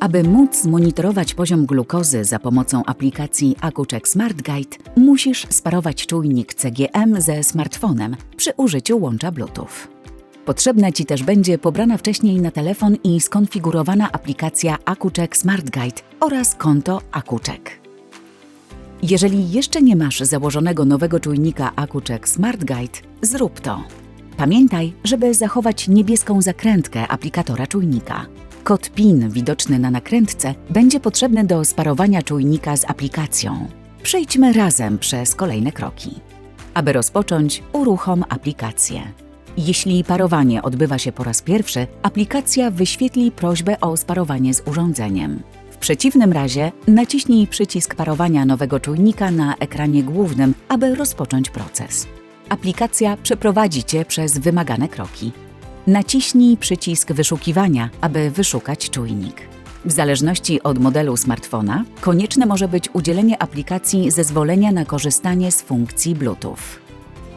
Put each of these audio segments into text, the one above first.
Aby móc monitorować poziom glukozy za pomocą aplikacji AkuCheck Smart Guide, musisz sparować czujnik CGM ze smartfonem przy użyciu łącza Bluetooth. Potrzebna Ci też będzie pobrana wcześniej na telefon i skonfigurowana aplikacja AkuCheck Smart Guide oraz konto AkuCheck. Jeżeli jeszcze nie masz założonego nowego czujnika AkuCheck Smart Guide, zrób to. Pamiętaj, żeby zachować niebieską zakrętkę aplikatora czujnika. Kod PIN widoczny na nakrętce będzie potrzebny do sparowania czujnika z aplikacją. Przejdźmy razem przez kolejne kroki. Aby rozpocząć, uruchom aplikację. Jeśli parowanie odbywa się po raz pierwszy, aplikacja wyświetli prośbę o sparowanie z urządzeniem. W przeciwnym razie naciśnij przycisk parowania nowego czujnika na ekranie głównym, aby rozpocząć proces. Aplikacja przeprowadzi Cię przez wymagane kroki. Naciśnij przycisk wyszukiwania, aby wyszukać czujnik. W zależności od modelu smartfona, konieczne może być udzielenie aplikacji zezwolenia na korzystanie z funkcji Bluetooth.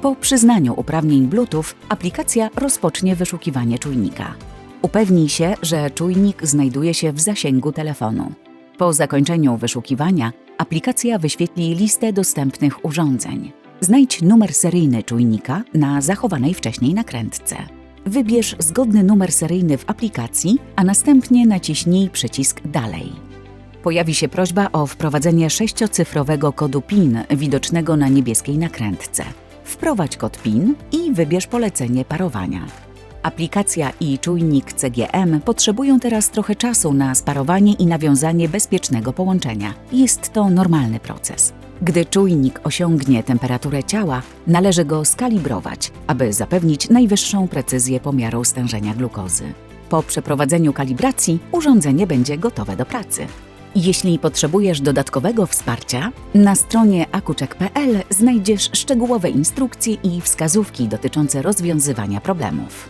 Po przyznaniu uprawnień Bluetooth, aplikacja rozpocznie wyszukiwanie czujnika. Upewnij się, że czujnik znajduje się w zasięgu telefonu. Po zakończeniu wyszukiwania, aplikacja wyświetli listę dostępnych urządzeń. Znajdź numer seryjny czujnika na zachowanej wcześniej nakrętce. Wybierz zgodny numer seryjny w aplikacji, a następnie naciśnij przycisk Dalej. Pojawi się prośba o wprowadzenie sześciocyfrowego kodu PIN widocznego na niebieskiej nakrętce. Wprowadź kod PIN i wybierz polecenie parowania. Aplikacja i czujnik CGM potrzebują teraz trochę czasu na sparowanie i nawiązanie bezpiecznego połączenia. Jest to normalny proces. Gdy czujnik osiągnie temperaturę ciała, należy go skalibrować, aby zapewnić najwyższą precyzję pomiaru stężenia glukozy. Po przeprowadzeniu kalibracji urządzenie będzie gotowe do pracy. Jeśli potrzebujesz dodatkowego wsparcia, na stronie akuczek.pl znajdziesz szczegółowe instrukcje i wskazówki dotyczące rozwiązywania problemów.